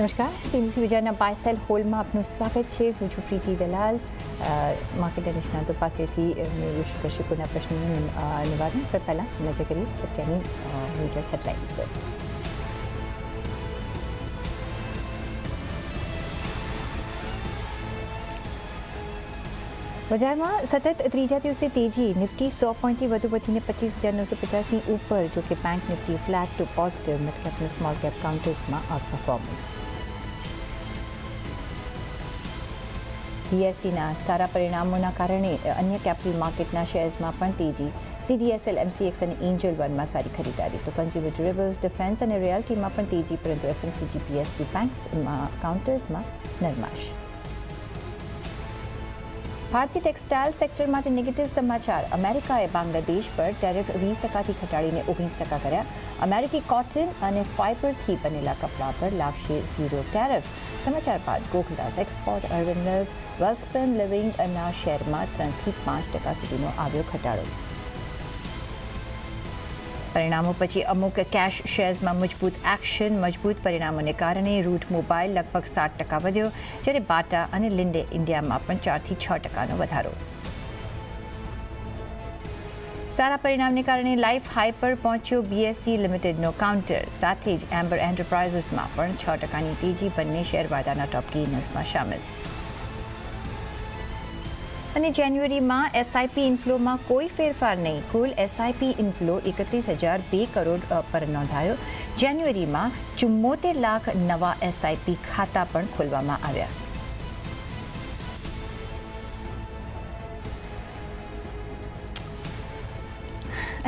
નમસ્કાર. CBC વિજયના parcel હોલમાં આપનું સ્વાગત છે. હું છું પ્રીતિ દલાલ. માર્કેટ નિષ્ણાતો પાસેથી મેળવીશ દર્શકોના પ્રશ્નોનું નિવારણ. પર પહેલાં નજર કરીએ અત્યારની મેજર હેડલાઇન્સ પર. બજારમાં સતત ત્રીજા દિવસે તેજી. નિફ્ટી સો પોઈન્ટથી વધુ વધીને પચીસ હજાર નવસો પચાસની ઉપર જો કે bank Nifty flat to positive અને સ્મોલ કેપ કાઉન્ટર્સમાં આઉટ પરફોર્મન્સ બીએસસીના સારા પરિણામોના કારણે અન્ય કેપિટલ માર્કેટના શેર્સમાં પણ તેજી. સીડીએસએલ એમસીએક્સ અને એન્જલ વનમાં સારી ખરીદારી. તો કન્ઝ્યુમર ડ્યુરેબલ્સ, ડિફેન્સ અને રિયાલિટીમાં પણ તેજી, પરંતુ એફએમસીજી પીએસયુ બેંક્સમાં, કાઉન્ટર્સમાં નરમાશ. ભારતીય ટેક્સટાઇલ સેક્ટર માટે નેગેટિવ સમાચાર. અમેરિકાએ બાંગ્લાદેશ પર ટેરિફ વીસ ટકાથી ઘટાડીને ઓગણીસ ટકા કર્યા. અમેરિકી કોટન અને ફાઇબરથી બનેલા કપડાં પર લાગશે ઝીરો ટેરિફ સમાચાર બાદ Gokaldas export urban mills Welspun લિવિંગના શેરમાં ત્રણથી પાંચ ટકા સુધીનો આવ્યો ઘટાડો. પરિણામો પછી અમુક કેશ શેર્સમાં મજબૂત એક્શન મજબૂત પરિણામોને કારણે રૂટ મોબાઈલ લગભગ સાત ટકા વધ્યો, જ્યારે બાટા અને લિન્ડે ઇન્ડિયામાં પણ ચારથી છ ટકાનો વધારો. સારા પરિણામને કારણે લાઈફ હાઈ પર પહોંચ્યો બીએસસી લિમિટેડનો કાઉન્ટર સાથે જ એમ્બર એન્ટરપ્રાઇઝીસમાં પણ છ ટકાની તેજી બંને શેરવાદાના ટોપ ગેનર્સમાં સામેલ. અને જાન્યુઆરીમાં એસઆઈપી ઇન્ફ્લોમાં કોઈ ફેરફાર નહીં. કુલ એસઆઈપી ઇન્ફ્લો એકત્રીસ હજાર બે કરોડ પર નોંધાયો. જાન્યુઆરીમાં ચુમ્મોતેર લાખ નવા એસઆઈપી ખાતા પણ ખોલવામાં આવ્યા.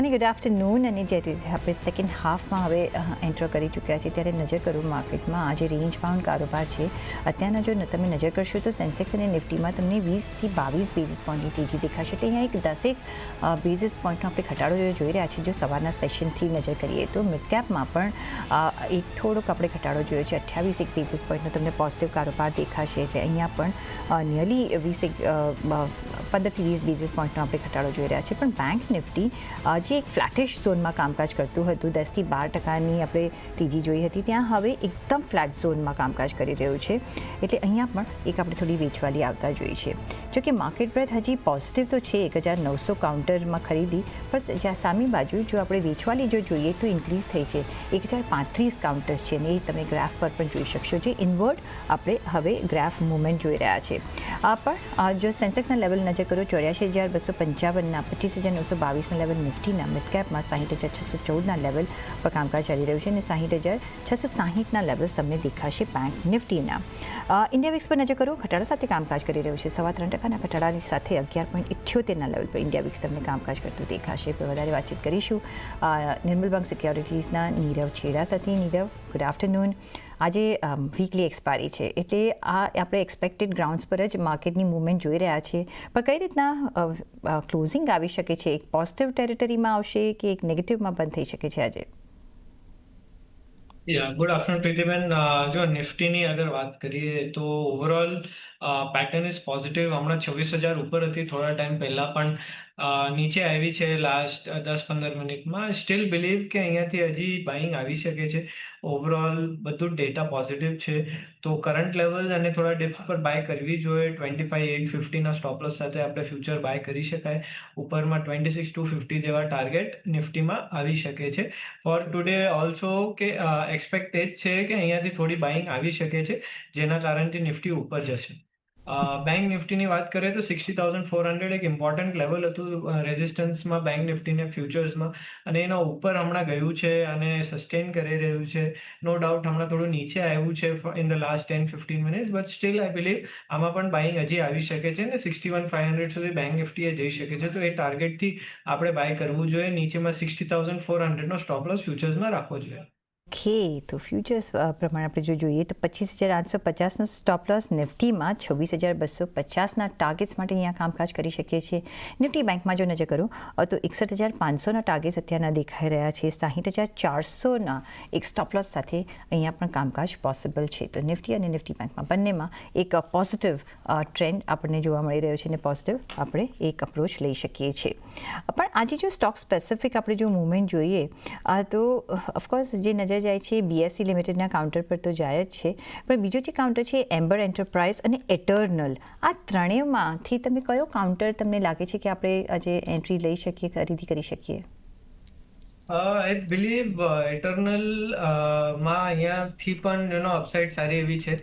અને ગુડ આફ્ટરનૂન અને જે રીતે આપણે સેકન્ડ હાફમાં હવે એન્ટર કરી ચૂક્યા છીએ, ત્યારે નજર કરું માર્કેટમાં આજે રેન્જ બાઉન્ડ કારોબાર છે. અત્યારના જો તમે નજર કરશો તો સેન્સેક્સ અને નિફ્ટીમાં તમને વીસથી બાવીસ બેઝિસ પોઈન્ટની તેજી દેખાશે. એટલે અહીંયા એક દસેક બેઝિસ પોઈન્ટનો આપણે ઘટાડો જોઈ રહ્યા છીએ. જો સવારના સેશનથી નજર કરીએ તો મિડકેપમાં પણ એક થોડોક આપણે ઘટાડો જોયો છે. અઠ્યાવીસ એક બેઝિસ પોઈન્ટનો તમને પોઝિટિવ કારોબાર દેખાશે. એટલે અહીંયા પણ નિયરલી વીસ એક પંદરથી વીસ બેઝિસ પોઈન્ટનો આપણે ઘટાડો જોઈ રહ્યા છીએ. પણ બેંક નિફ્ટી અ, જે એક ફ્લેટિશ ઝોનમાં કામકાજ કરતું હતું. દસથી બાર ટકાની આપણે તેજી જોઈ હતી. ત્યાં હવે એકદમ ફ્લેટ ઝોનમાં કામકાજ કરી રહ્યું છે. એટલે અહીંયા પણ એક આપણે થોડી વેચવાલી આવતા જોઈ છે. જોકે માર્કેટ બ્રેથ હજી પોઝિટિવ તો છે. એક હજાર નવસો કાઉન્ટરમાં ખરીદી. પણ જ્યાં સામી બાજુ જો આપણે વેચવાલી જો જોઈએ તો ઇન્ક્રીઝ થઈ છે. એક હજાર પાંત્રીસ કાઉન્ટર્સ છે ને એ તમે ગ્રાફ પર પણ જોઈ શકશો જે ઇન્વર્ટ આપણે હવે ગ્રાફ મુવમેન્ટ જોઈ રહ્યા છે. આ પણ જો સેન્સેક્સના લેવલ નજર કરો ચોર્યાસી હજાર બસો પંચાવનના પચીસ હજાર નવસો બાવીસના લેવલ નિફ્ટીના મિડ કેપમાં સાહીઠ હજાર છસો ચૌદના લેવલ પર કામકાજ ચાલી રહ્યું છે અને સાહીઠ હજાર છસો સાહીઠના લેવલ્સ તમને દેખાશે બેંક નિફ્ટીના. ઇન્ડિયા વિક્સ પર નજર કરો ઘટાડા સાથે કામકાજ કરી રહ્યું છે. સવા ત્રણ ટકાના ઘટાડાની સાથે અગિયાર પોઈન્ટ ઇઠ્યોતેરના લેવલ પર ઇન્ડિયા વિક્સ તમને કામકાજ કરતું દેખાશે. પર વધારે વાતચીત કરીશું. નિર્મલ બેંક સિક્યોરિટીઝના નીરવ છેડા સાથે. નીરવ ગુડ આફ્ટરનૂન આજે વીકલી એક્સપાયરી છે. એટલે આ આપણે એક્સપેક્ટેડ ગ્રાઉન્ડ્સ પર જ માર્કેટની મૂવમેન્ટ જોઈ રહ્યા છીએ પણ કઈ રીતના ક્લોઝિંગ આવી શકે છે? એક પોઝિટિવ ટેરિટરીમાં આવશે કે એક નેગેટિવમાં બંધ થઈ શકે છે આજે? ગુડ આફ્ટરનૂન પ્રીતિબેન જો નિફ્ટીની અગર વાત કરીએ તો ઓવરઓલ પેટર્ન ઇઝ પોઝિટિવ હમણાં છવ્વીસ હજાર ઉપર હતી, થોડા ટાઈમ પહેલા પણ નીચે આવી છે લાસ્ટ દસ પંદર મિનિટમાં. સ્ટીલ બિલીવ કે અહીંયાથી હજી બાઇંગ આવી શકે છે. ઓવરઓલ બધું ડેટા પોઝિટિવ છે. તો કરંટ લેવલ અને થોડા ડિપ્સ પર બાય કરવી જોઈએ. ટ્વેન્ટી ફાઈવ એટ ફિફ્ટીના સ્ટોપલસ સાથે આપણે ફ્યુચર બાય કરી શકાય. ઉપરમાં ટ્વેન્ટી સિક્સ ટુ ફિફ્ટી જેવા ટાર્ગેટ નિફ્ટીમાં આવી શકે છે. ફોર ટુડે ઓલ્સો કે એક્સપેક્ટ એ છે કે અહીંયાથી થોડી બાઇંગ આવી શકે છે, જેના કારણથી નિફ્ટી ઉપર જશે. બેંક નિફ્ટીની વાત કરીએ તો સિક્સટી થાઉઝન્ડ ફોર હંડ્રેડ એક ઇમ્પોર્ટન્ટ લેવલ હતું રેઝિસ્ટન્સમાં બેંક નિફ્ટીને ફ્યુચર્સમાં અને એના ઉપર હમણાં ગયું છે અને સસ્ટેન કરી રહ્યું છે. નો ડાઉટ હમણાં થોડું નીચે આવ્યું છે in the last ten fifteen minutes but still I believe આમાં પણ બાઇંગ હજી આવી શકે છે ને સિક્સટી વન ફાઈવ હંડ્રેડ સુધી બેંક નિફ્ટીએ જઈ શકે છે. તો એ ટાર્ગેટથી આપણે બાય કરવું જોઈએ. નીચેમાં સિક્સટી થાઉઝન્ડ ફોર હંડ્રેડનો સ્ટોપ ફ્યુચર્સમાં રાખવો જોઈએ. ઓકે, તો ફ્યુચર્સ પ્રમાણે આપણે જો જોઈએ તો પચીસ હજાર આઠસો પચાસનો સ્ટોપ લોસ નિફ્ટીમાં છવ્વીસ હજાર બસો પચાસના ટાર્ગેટ્સ માટે અહીંયા કામકાજ કરી શકીએ છીએ. નિફ્ટી બેંકમાં જો નજર કરું તો એકસઠ હજાર પાંચસોના ટાર્ગેટ્સ અત્યારના દેખાઈ રહ્યા છે. સાહીઠ હજાર ચારસોના એક સ્ટોપ લોસ સાથે અહીંયા પણ કામકાજ પોસિબલ છે. તો નિફ્ટી અને નિફ્ટી બેંકમાં બંનેમાં એક પોઝિટિવ ટ્રેન્ડ આપણને જોવા મળી રહ્યો છે અને પોઝિટિવ આપણે એક અપ્રોચ લઈ શકીએ છીએ. પણ આજે જો સ્ટોક સ્પેસિફિક આપણે જો મુવમેન્ટ જોઈએ તો ઓફકોર્સ જે નજર જાય છે બીએસસી લિમિટેડના કાઉન્ટર પર તો જાય જ છે. પણ બીજો જે કાઉન્ટર છે એમ્બર એન્ટરપ્રાઇઝ અને એટર્નલ આ ત્રણેયમાંથી તમે કયો કાઉન્ટર તમને લાગે છે કે આપણે આજે એન્ટ્રી લઈ શકીએ, ખરીદી કરી શકીએ? આઈ બિલીવ ઇટર્નલમાં અહીંયાથી પણ એનો અપસાઇડ સારી એવી છે.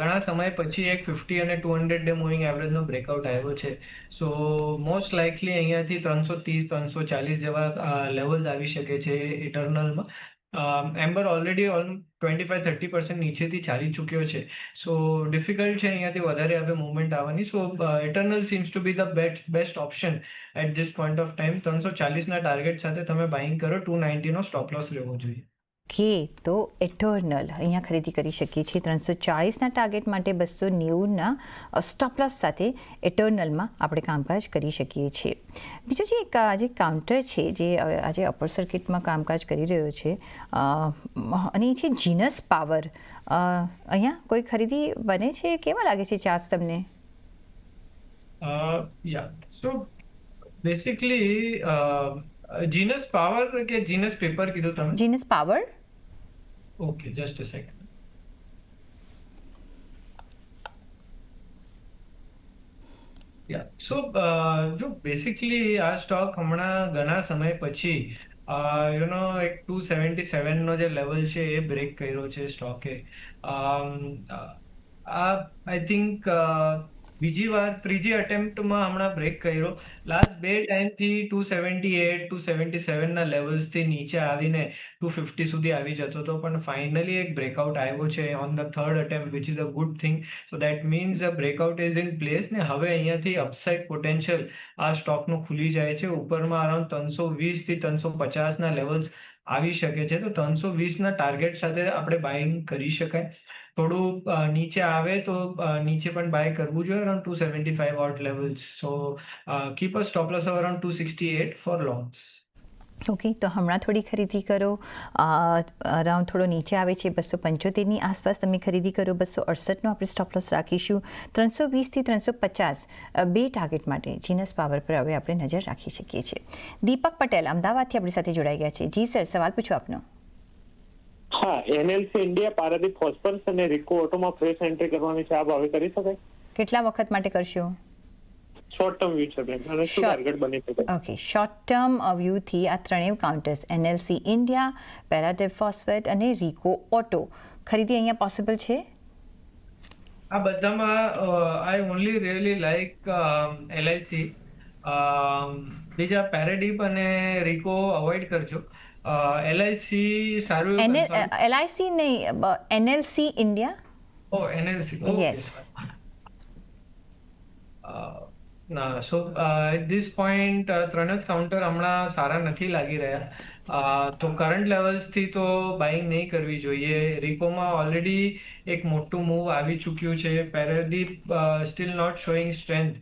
ઘણા સમય પછી એક ફિફ્ટી અને ટુ હંડ્રેડ ડે મૂવિંગ એવરેજનો બ્રેકઆઉટ આવ્યો છે. સો મોસ્ટ લાઇકલી અહીંયાથી ત્રણસો ત્રીસ, ત્રણસો ચાલીસ જેવા લેવલ્સ આવી શકે છે ઇટર્નલમાં Amber already all twenty five thirty percent નીચેથી ચાલી ચૂક્યો છે. સો ડિફિકલ્ટ છે અહીંયાથી વધારે હવે મુવમેન્ટ આવવાની. So Eternal seems to be the best best option at this point of time ત્રણસો ચાલીસના ટાર્ગેટ સાથે તમે બાઇંગ કરો. ટુ નાઇન્ટીનો સ્ટોપ લોસ રહેવો જોઈએ. કે તો એટર્નલ અહીંયા ખરીદી કરી શકીએ છીએ. ત્રણસો ચાળીસના ટાર્ગેટ માટે બસો નેવુંના સ્ટોપલોસ સાથે એટર્નલમાં આપણે કામકાજ કરી શકીએ છીએ. બીજું જે એક આજે કાઉન્ટર છે જે આજે અપર સર્કિટમાં કામકાજ કરી રહ્યો છે અને એ છે જીનસ પાવર અહીંયા કોઈ ખરીદી બને છે? કેવા લાગે છે ચાર્જ તમને? યા સો બેસિકલી જીનસ પાવર કે જીનસ પેપર કીધું તમે? Genus power just a second yeah so જો બેસિકલી આ સ્ટોક હમણાં ઘણા સમય પછી યુ નો એક ટુ સેવન્ટી સેવનનો જે લેવલ છે એ બ્રેક કર્યો છે સ્ટોકે આ આઈ થિંક બીજી વાર, ત્રીજી અટેમ્પ્ટમાં હમણાં બ્રેક કર્યો. લાસ્ટ બે ટાઈમથી two seventy eight two seventy સેવનના લેવલ્સથી નીચે આવીને ટુ ફિફ્ટી સુધી આવી જતો હતો પણ ફાઇનલી એક બ્રેકઆઉટ આવ્યો છે on the third attempt which is a good thing so that means a breakout is in place ને હવે અહીંયાથી અપસાઇડ પોટેન્શિયલ આ સ્ટોકનું ખુલી જાય છે. ઉપરમાં અરાઉન્ડ ત્રણસો વીસથી ત્રણસો પચાસના લેવલ્સ આવી શકે છે. તો ત્રણસો વીસના ટાર્ગેટ સાથે આપણે બાઇંગ કરી શકાય. થોડું નીચે આવે તો નીચે પણ બાય કરવું જોઈએ around two seventy five out levels so keep a stop loss around two sixty eight for longs okay તો હમણાં થોડી ખરીદી કરો. અરાઉન્ડ થોડો નીચે આવે છે બસો પંચોતેરની આસપાસ તમે ખરીદી કરો. બસો અડસઠનો આપણે સ્ટોપ લોસ રાખીશું. ત્રણસો વીસથી ત્રણસો પચાસ બે ટાર્ગેટ માટે જીનસ પાવર પર હવે આપણે નજર રાખી શકીએ છીએ. દીપક પટેલ અમદાવાદથી આપણી સાથે જોડાઈ ગયા છે. જી સર સવાલ પૂછો આપનો. હા એનએલસી ઇન્ડિયા પારાદીપ ફોસ્ફરસ અને રિકો ઓટોમાં ફ્રેશ એન્ટ્રી કરવાની છે. આ ભાવે કરી શકાય? કેટલા વખત માટે કરશો? શોર્ટ ટર્મ વ્યૂ છે બેન. અને શું ટાર્ગેટ બની શકાય ઓકે શોર્ટ ટર્મ વ્યૂથી આ ત્રણેય counters NLC India Paradeep phosphate અને રિકો ઓટો ખરીદી અહીંયા પોસિબલ છે? આ બધામાં I only really like LIC બીજા પેરેડીપ અને રિકો અવોઇડ કરજો. એલઆઈસી સારું એલઆઈસી નહીં NLC India oh NLC yes ના સો એટ ધીસ પોઈન્ટ ત્રણ જ કાઉન્ટર હમણાં સારા નથી લાગી રહ્યા. તો કરંટ લેવલ્સથી તો બાઇંગ નહીં કરવી જોઈએ. રિપોમાં ઓલરેડી એક મોટું મૂવ આવી ચૂક્યું છે. Paradeep still not showing strength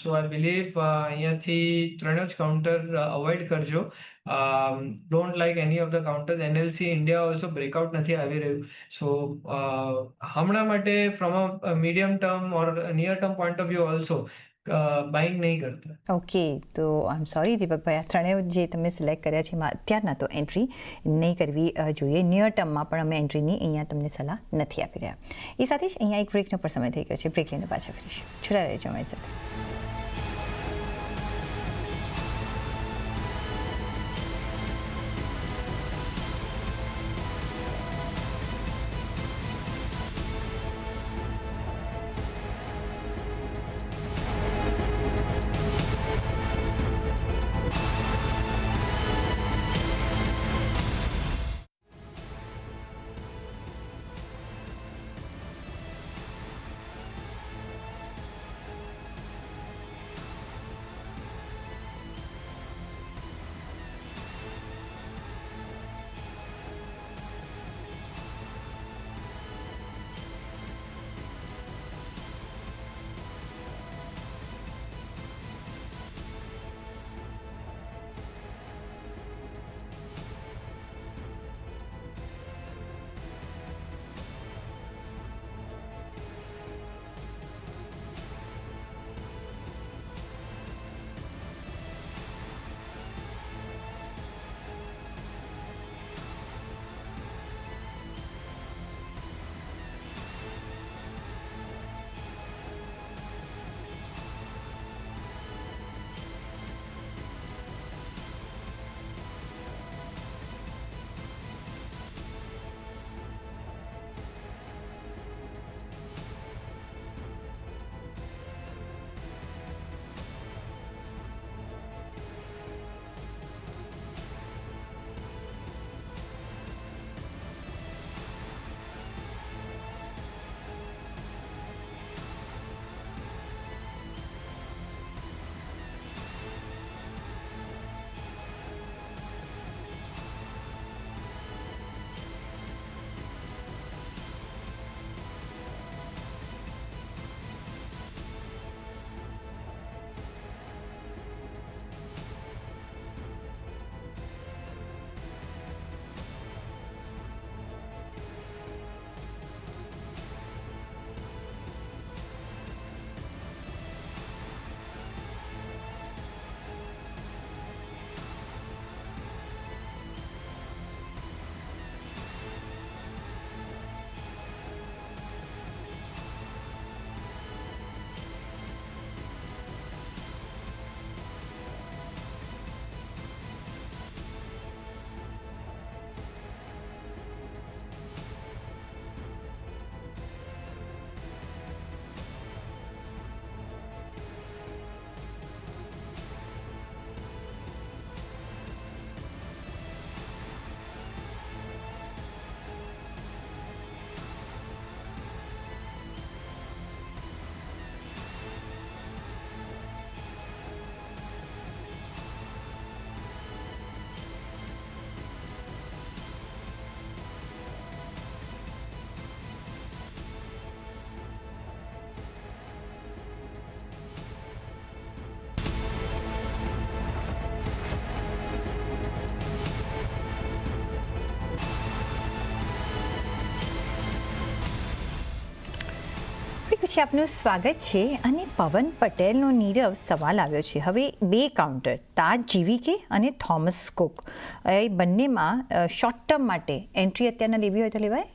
so I believe અહીંયાથી ત્રણ જ કાઉન્ટર અવોઇડ કરજો. Don't like any of the counters NLC India also breakout નથી આવી રહ્યું. સો હમણાં માટે from a medium term or near term point of view also buying નહીં કરતા. ઓકે તો આઈ એમ સોરી દીપકભાઈ, આ ત્રણેય જે તમે સિલેક્ટ કર્યા છે, એમાં અત્યારના તો એન્ટ્રી નહીં કરવી જોઈએ. નિયર ટર્મમાં પણ અમે એન્ટ્રીની અહીંયા તમને સલાહ નથી આપી રહ્યા. એ સાથે જ અહીંયા એક બ્રેકનો પણ સમય થઈ ગયો છે. બ્રેક લઈને પાછા ફરીશું. જોડા રહેજો અમારી સાથે. પછી આપનું સ્વાગત છે અને પવન પટેલનો નીરવ સવાલ આવ્યો છે. હવે બે કાઉન્ટર, તાજ જીવીકે અને થોમસ કુક? એ બંનેમાં શોર્ટ ટર્મ માટે એન્ટ્રી અત્યારના લેવી હોય તો લેવાય?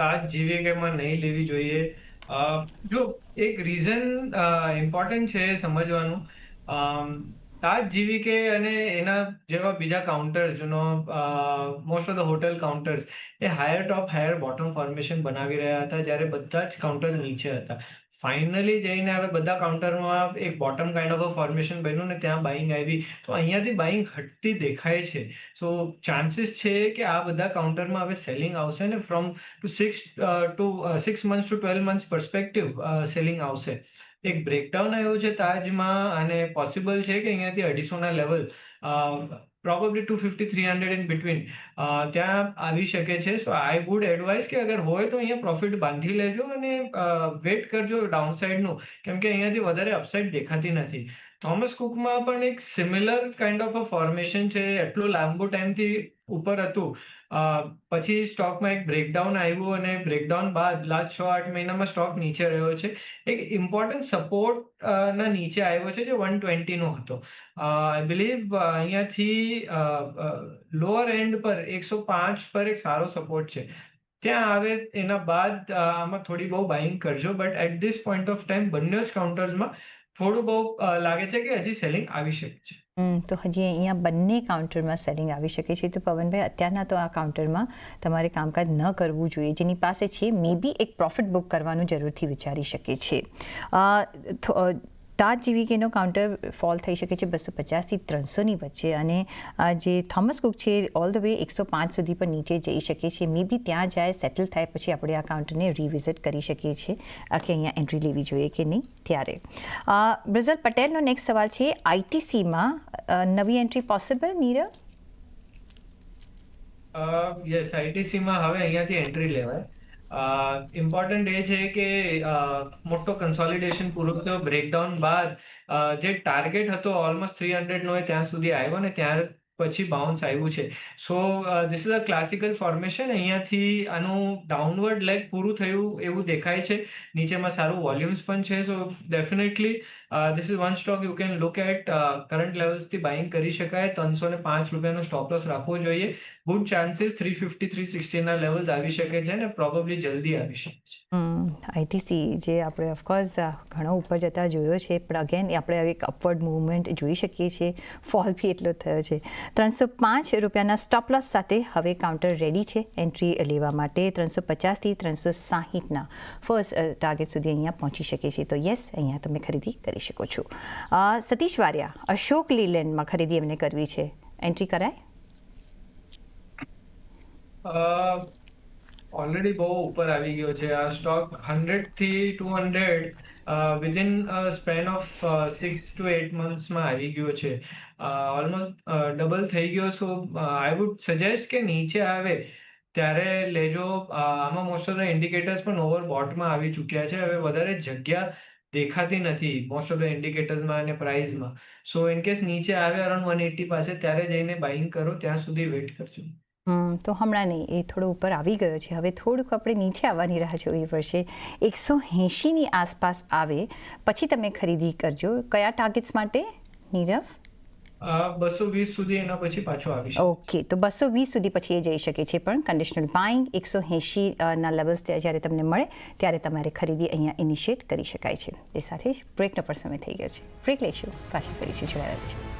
તાજ જીવીકેમાં નહીં લેવી જોઈએ. જો એક રીઝન ઇમ્પોર્ટન્ટ છે સમજવાનું. તાજ જીવીકે અને એના જેવા બીજા કાઉન્ટર્સ જેનો most of the hotel counters A higher top higher bottom formation બનાવી રહ્યા હતા, જ્યારે બધા જ કાઉન્ટર નીચે હતા. ફાઇનલી જઈને હવે બધા કાઉન્ટરમાં એક બોટમ કાઇન્ડ ઓફ ફોર્મેશન બન્યું ને ત્યાં બાઇંગ આવી. તો અહીંયાથી બાઇંગ હટતી દેખાય છે. સો ચાન્સીસ છે કે આ બધા કાઉન્ટરમાં હવે સેલિંગ આવશે ને from two six to six months to twelve months perspective selling આવશે. એક બ્રેકડાઉન આવ્યો છે તાજમાં અને પોસિબલ છે કે અહીંયાથી અઢીસોના level probably two fifty three hundred in between ત્યાં આવી શકે છે. સો આઈ વુડ એડવાઇસ કે અગર હોય તો અહીંયા પ્રોફિટ બાંધી લેજો અને વેટ કરજો ડાઉન સાઇડનું કેમ કે અહીંયાથી વધારે અપસાઇડ દેખાતી નથી. થોમસ કુકમાં પણ એક similar kind of a formation છે. એટલું લાંબો ટાઈમથી ઉપર હતું. પછી સ્ટોકમાં એક બ્રેકડાઉન આવ્યું અને બ્રેકડાઉન બાદ લાસ્ટ છ, આઠ મહિનામાં સ્ટોક નીચે રહ્યો છે. એક ઇમ્પોર્ટન્ટ સપોર્ટ ના નીચે આવ્યો છે જે વન ટ્વેન્ટીનો હતો. આઈ બિલીવ અહીંયાથી લોઅર એન્ડ પર એકસો પાંચ પર એક સારો સપોર્ટ છે. ત્યાં આવે એના બાદ આમાં થોડી બહુ બાઇંગ કરજો. But at this point of time બંને જ કાઉન્ટર્સમાં થોડું બહુ લાગે છે કે હજી સેલિંગ આવી શકે છે. તો હજી અહીંયા બંને કાઉન્ટરમાં સેલિંગ આવી શકે છે. તો પવનભાઈ, અત્યારના તો આ કાઉન્ટરમાં તમારે કામકાજ ન કરવું જોઈએ. જેની પાસે છે મે બી એક પ્રોફિટ બુક કરવાનું જરૂરથી વિચારી શકે છે. તાજ જીવીકેનો કાઉન્ટર ફોલ થઈ શકે છે બસો પચાસથી ત્રણસોની વચ્ચે અને જે થોમસ કુક છે, ઓલ ધ વે એકસો પાંચ સુધી પણ નીચે જઈ શકે છે. મે બી ત્યાં જાય, સેટલ થાય પછી આપણે આ કાઉન્ટરને રિવિઝિટ કરી શકીએ છીએ કે અહીંયા એન્ટ્રી લેવી જોઈએ કે નહીં ત્યારે. બ્રિઝલ પટેલનો નેક્સ્ટ સવાલ છે આઈટીસીમાં નવી એન્ટ્રી પોસિબલ નીરવ યસ આઈટીસીમાં હવે અહીંયાથી એન્ટ્રી લેવાય. ઇમ્પોર્ટન્ટ એ છે કે મોટો કન્સોલિડેશન પૂરો થયો બ્રેકડાઉન બાદ જે ટાર્ગેટ હતો ઓલમોસ્ટ થ્રી હંડ્રેડનો એ ત્યાં સુધી આવ્યો ને, ત્યાર પછી બાઉન્સ આવ્યું છે. So this is a classical formation અહીંયાથી આનું ડાઉનવર્ડ લેગ પૂરું થયું એવું દેખાય છે. નીચેમાં સારું વોલ્યુમ્સ પણ છે. So definitely this is one stock you can look at current લેવલ્સથી buying કરી શકાય. ત્રણસો ને પાંચ રૂપિયાનો સ્ટોપ લોસ રાખવો જોઈએ. Good chances three fifty three સિક્સટીના levels આવી શકે છે ને પ્રોબેબલી જલ્દી આવી શકે છે. આઈટીસી જે આપણે ઓફકોર્સ ઘણો ઉપર જતા જોયો છે. પણ અગેન આપણે એક અપવર્ડ મૂવમેન્ટ જોઈ શકીએ છીએ. ફોલ બી એટલો થયો છે. ત્રણસો પાંચ રૂપિયાના સ્ટોપ સાથે હવે કાઉન્ટર રેડી છે. એન્ટ્રી લેવા માટે ત્રણસો પચાસથી ત્રણસો સાહીઠના ફર્સ્ટ ટાર્ગેટ સુધી અહીંયા પહોંચી શકે છે. તો યસ અહીંયા તમે ખરીદી કરી શકો છો. સતીશ વારિયા, અશોક લીલેન્ડમાં ખરીદી એમને કરવી છે. એન્ટ્રી કરાય? ઓલરેડી બહુ ઉપર આવી ગયો છે. આ stock હંડ્રેડથી two hundred within span of six to eight મંથ્સમાં આવી ગયો છે. ઓલમોસ્ટ ડબલ થઈ ગયો. સો આઈ વુડ સજેસ્ટ કે નીચે આવે ત્યારે લેજો. આમાં મોસ્ટ ઓફ ધ ઇન્ડિકેટર્સ પણ ઓવર બોટમાં આવી ચૂક્યા છે. હવે વધારે જગ્યા દેખાતી નથી મોસ્ટ ઓફ ધ ઇન્ડિકેટર્સમાં અને પ્રાઇઝમાં સો ઇન કેસ નીચે આવે અરાઉન્ડ વન એટી પાસે, ત્યારે જઈને બાઇંગ કરો. ત્યાં સુધી વેઇટ કરજો. તો હમણાં નહીં, એ થોડો ઉપર આવી ગયો છે. હવે થોડુંક આપણે નીચે આવવાની રાહ જોવી પડશે. એકસો એંશીની આસપાસ આવે, પછી તમે ખરીદી કરજો. કયા ટાર્ગેટ્સ માટે, નીરવ? બસો વીસ સુધી એના પછી પાછો આવી શકે. ઓકે, તો બસો વીસ સુધી પછી એ જઈ શકે છે પણ કન્ડિશનલ બાઇંગ એકસો એંશી ના લેવલ્સ જ્યારે તમને મળે, ત્યારે તમારે ખરીદી અહીંયા ઇનિશિએટ કરી શકાય છે. એ સાથે જ બ્રેકનો પણ સમય થઈ ગયો છે. બ્રેક લઈશું. પાછી ફરીશું જોડાયેલા રહેજો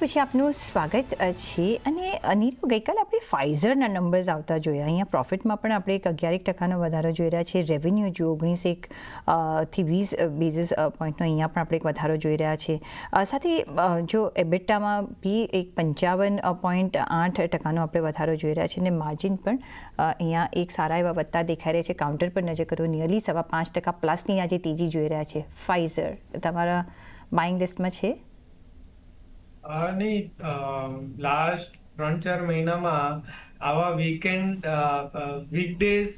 પછી આપનું સ્વાગત છે અને અનિરવ ગઈકાલે આપણે ફાઇઝરના નંબર્સ આવતા જોયા. અહીંયા પ્રોફિટમાં પણ આપણે એક અગિયારેક ટકાનો વધારો જોઈ રહ્યા છીએ. રેવન્યુ જો ઓગણીસ એક થી વીસ બેઝિસ પોઈન્ટનો અહીંયા પણ આપણે એક વધારો જોઈ રહ્યા છીએ. સાથે જો એબિટામાં બી એક પંચાવન પોઈન્ટ આઠ ટકાનો આપણે વધારો જોઈ રહ્યા છીએ અને માર્જિન પણ અહીંયા એક સારા એવા વધતા દેખાઈ રહ્યા છે. કાઉન્ટર પર નજર કરો નિયરલી સવા પાંચ ટકા પ્લસની આજે તેજી જોઈ રહ્યા છે ફાઇઝર તમારા બાઇંગ લિસ્ટમાં છે? નહીં લાસ્ટ ત્રણ ચાર મહિનામાં આવા વીકેન્ડ વીકડેઝ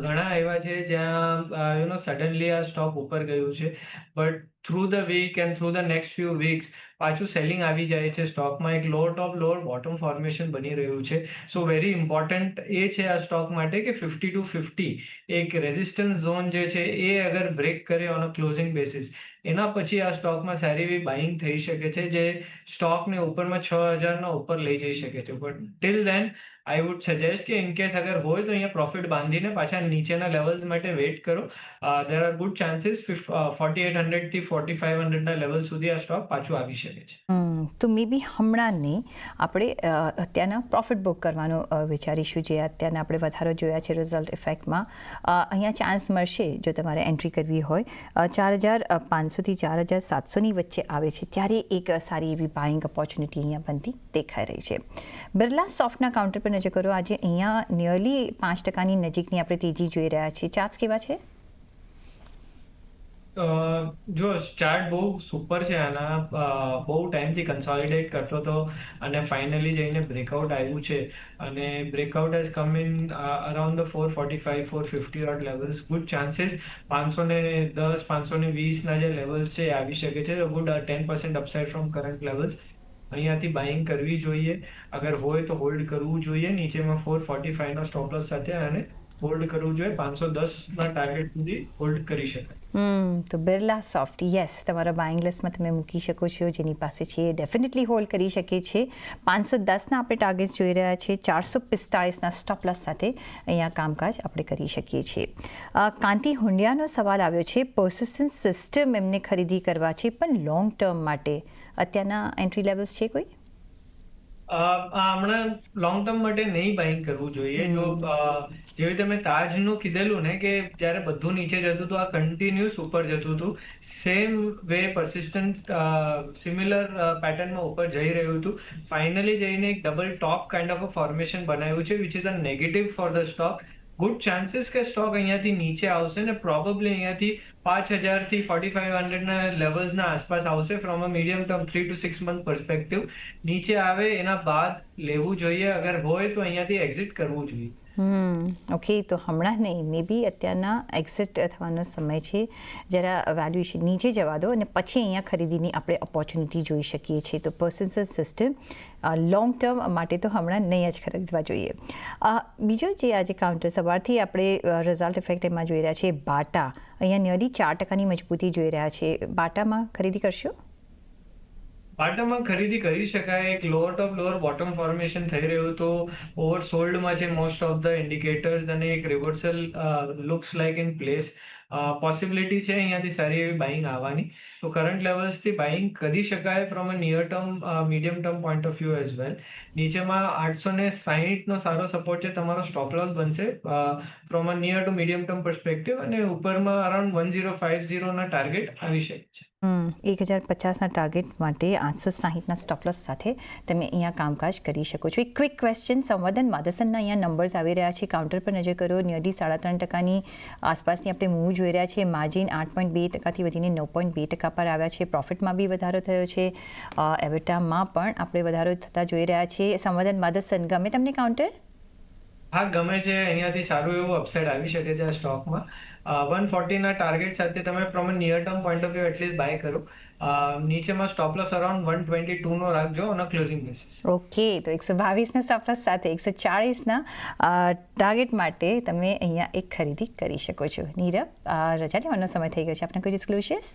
ઘણા એવા છે જ્યાં યુ નો સડનલી આ સ્ટોક ઉપર ગયું છે. But through the weekend through the next few weeks પાછું સેલિંગ આવી જાય છે. સ્ટોકમાં એક lower top lower bottom formation બની રહ્યું છે. સો વેરી ઇમ્પોર્ટન્ટ એ છે આ સ્ટોક માટે કે ફિફ્ટી ટુ ફિફ્ટી એક રેઝિસ્ટન્સ ઝોન જે છે એ અગર બ્રેક કરે ઓન અ ક્લોઝિંગ બેસિસ એના પછી આ સ્ટોકમાં સારી એવી બાઇંગ થઈ શકે છે જે સ્ટોકને ઉપરમાં છ હજારના ઉપર લઈ જઈ શકે છે. But till then I would suggest કે ઇન કેસ અગર હોય તો અહીંયા પ્રોફિટ બાંધીને પાછા નીચેના લેવલ્સ માટે વેઇટ કરો there are good chances forty eight હંડ્રેડથી forty five હંડ્રેડના લેવલ સુધી આ સ્ટોક પાછું આવી શકે છે। તો મે બી હમણાં નહીં, આપણે અત્યારના પ્રોફિટ બુક કરવાનું વિચારીશું જે અત્યારના આપણે વધારો જોયા છે રિઝલ્ટ ઇફેક્ટમાં અહીંયા ચાન્સ મળશે જો તમારે એન્ટ્રી કરવી હોય. ચાર હજાર પાંચસોથી ચાર હજાર સાતસોની વચ્ચે આવે છે, ત્યારે એક સારી એવી બાઇંગ ઓપોર્ચ્યુનિટી અહીંયા બનતી દેખાઈ રહી છે. બિરલા સોફ્ટના કાઉન્ટર પર નજર કરો. આજે અહીંયા નિયરલી પાંચ ટકાની નજીકની આપણે તેજી જોઈ રહ્યા છીએ. ચાર્ટ્સ કેવા છે? જો ચાર્ટ બહુ સુપર છે આના બહુ ટાઈમથી કન્સોલિડેટ કરતો હતો અને ફાઇનલી જઈને બ્રેકઆઉટ આવ્યું છે. અને breakout has come in around the four forty five four fifty odd levels good chances પાંચસો ને દસ, પાંચસો ને વીસના જે લેવલ્સ છે એ આવી શકે છે. Good ten percent upside from current levels અહીંયાથી બાઇંગ કરવી જોઈએ. અગર હોય તો હોલ્ડ કરવું જોઈએ. નીચેમાં ફોર ફોર્ટી ફાઈવનો સ્ટોપ લોસ સાથે અને હોલ્ડ કરવું જોઈએ. પાંચસો દસના ટાર્ગેટ સુધી હોલ્ડ કરી શકાય. તો બિરલા સોફ્ટ યસ તમારા બાઇંગ લિસ્ટમાં તમે મૂકી શકો છો. જેની પાસે છે, એ ડેફિનેટલી હોલ્ડ કરી શકે છે. પાંચસો દસના આપણે ટાર્ગેટ્સ જોઈ રહ્યા છીએ ચારસો પિસ્તાળીસના સ્ટોપ લોસ સાથે અહીંયા કામકાજ આપણે કરી શકીએ છીએ. કાંતિ હુંડિયાનો સવાલ આવ્યો છે. પર્સિસ્ટન્સ સિસ્ટમ એમને ખરીદી કરવા છે, પણ લોંગ ટર્મ માટે. અત્યારના એન્ટ્રી લેવલ્સ છે કોઈ? હમણાં લોંગ ટર્મ માટે નહીં બાઇંગ કરવું જોઈએ. જો જેવી રીતે મેં તાજનું કીધેલું ને કે જ્યારે બધું નીચે જતું હતું આ કન્ટિન્યુઅસ ઉપર જતું હતું સેમ વે પરસિસ્ટન્ટ સિમિલર પેટર્નમાં ઉપર જઈ રહ્યું હતું. ફાઇનલી જઈને એક double top kind of a formation બનાવ્યું છે which is a negative for the stock good chances કે સ્ટોક અહીંયાથી નીચે આવશે ને પ્રોબેબલી અહીંયાથી પાંચ હજારથી ફોર્ટી ફાઈવ હંડ્રેડના લેવલ્સના આસપાસ આવશે from a medium term three to six month perspective નીચે આવે એના બાદ લેવું જોઈએ. અગર હોય તો અહીંયાથી એક્ઝિટ કરવું જોઈએ. ઓકે તો હમણાં નહીં. મે બી અત્યારના એક્ઝિટ થવાનો સમય છે. જરા વેલ્યુએશન નીચે જવા દો અને પછી અહીંયા ખરીદીની આપણે ઓપોર્ચ્યુનિટી જોઈ શકીએ છીએ. તો પર્સન્સલ સિસ્ટમ લોંગ ટર્મ માટે તો હમણાં નહીં જ ખરીદવા જોઈએ. બીજો જે આજે કાઉન્ટર સવારથી આપણે રિઝલ્ટ ઇફેક્ટ એમાં જોઈ રહ્યા છીએ, બાટા. અહીંયા નિયરલી ચાર ટકાની મજબૂતી જોઈ રહ્યા છે. બાટામાં ખરીદી કરશો? બાટામાં ખરીદી કરી શકાય. એક lower top lower bottom formation થઈ રહ્યું તો ઓવર સોલ્ડમાં છે મોસ્ટ ઓફ ધ ઇન્ડિકેટર્સ અને એક reversal looks like in place possibility છે અહીંયાથી સારી એવી બાઇંગ આવવાની. તો કરંટ લેવલ્સથી બાઇંગ કરી શકાય from a near term medium term point of view as well નીચેમાં આઠસો ને સાહીઠનો સારો સપોર્ટ છે. તમારો સ્ટોપ લોસ બનશે from a near to medium term perspective અને ઉપરમાં અરાઉન્ડ વન ઝીરો ફાઇવ ઝીરોના ટાર્ગેટ આવી શકે છે. એક હજાર પચાસના ટાર્ગેટ માટે આઠસો સાહીઠના સ્ટોપલોસ સાથે તમે અહીંયા કામકાજ કરી શકો છો. એક ક્વિક ક્વેશ્ચન સંવર્ધન માધસનના અહીંયા નંબર્સ આવી રહ્યા છે. કાઉન્ટર પર નજર કરો નિયરલી સાડા ત્રણ ટકાની આસપાસની આપણે મૂવ જોઈ રહ્યા છીએ માર્જિન આઠ પોઈન્ટ બે ટકાથી વધીને નવ પોઈન્ટ બે ટકા પર આવ્યા છે. પ્રોફિટમાં બી વધારો થયો છે. એવેટામાં પણ આપણે વધારો થતા જોઈ રહ્યા છીએ સંવર્ધન માધસન ગમે તમને કાઉન્ટર હા, ગમે છે. અહીંયાથી સારું એવું અપસાઇડ આવી શકે છે આ સ્ટોકમાં વન ફોર્ટીના ટાર્ગેટ સાથે તમે from a near term point of view at least buy કરો. નીચેમાં stop loss around one twenty ટુનો રાખજો અને ક્લોઝિંગ બેસિસ ઓકે તો એકસો બાવીસના સ્ટોપલોસ સાથે એકસો ચાળીસના ટાર્ગેટ માટે તમે અહીંયા એક ખરીદી કરી શકો છો. નીરવ રજા લેવાનો સમય થઈ ગયો છે. આપણે કોઈ ડિસ્ક્લોઝર્સ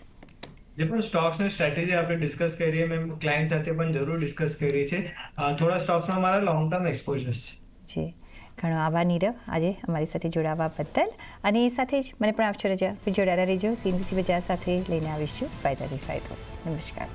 જે પણ સ્ટોક્સની સ્ટ્રેટેજી આપણે ડિસ્કસ કરીએ મેં ક્લાયન્ટ સાથે પણ જરૂર ડિસ્કસ કરી છે. થોડા સ્ટોક્સમાં મારા લોંગ ટર્મ એક્સપોઝર્સ છે. જી. ઘણો આભાર નીરવ આજે અમારી સાથે જોડાવા બદલ. અને એ સાથે જ મને પણ આપશો રજા જોડાયેલા રહેજો. સીનબીસી બજાર સાથે લઈને આવીશું. ફાયદાથી ફાયદો. નમસ્કાર.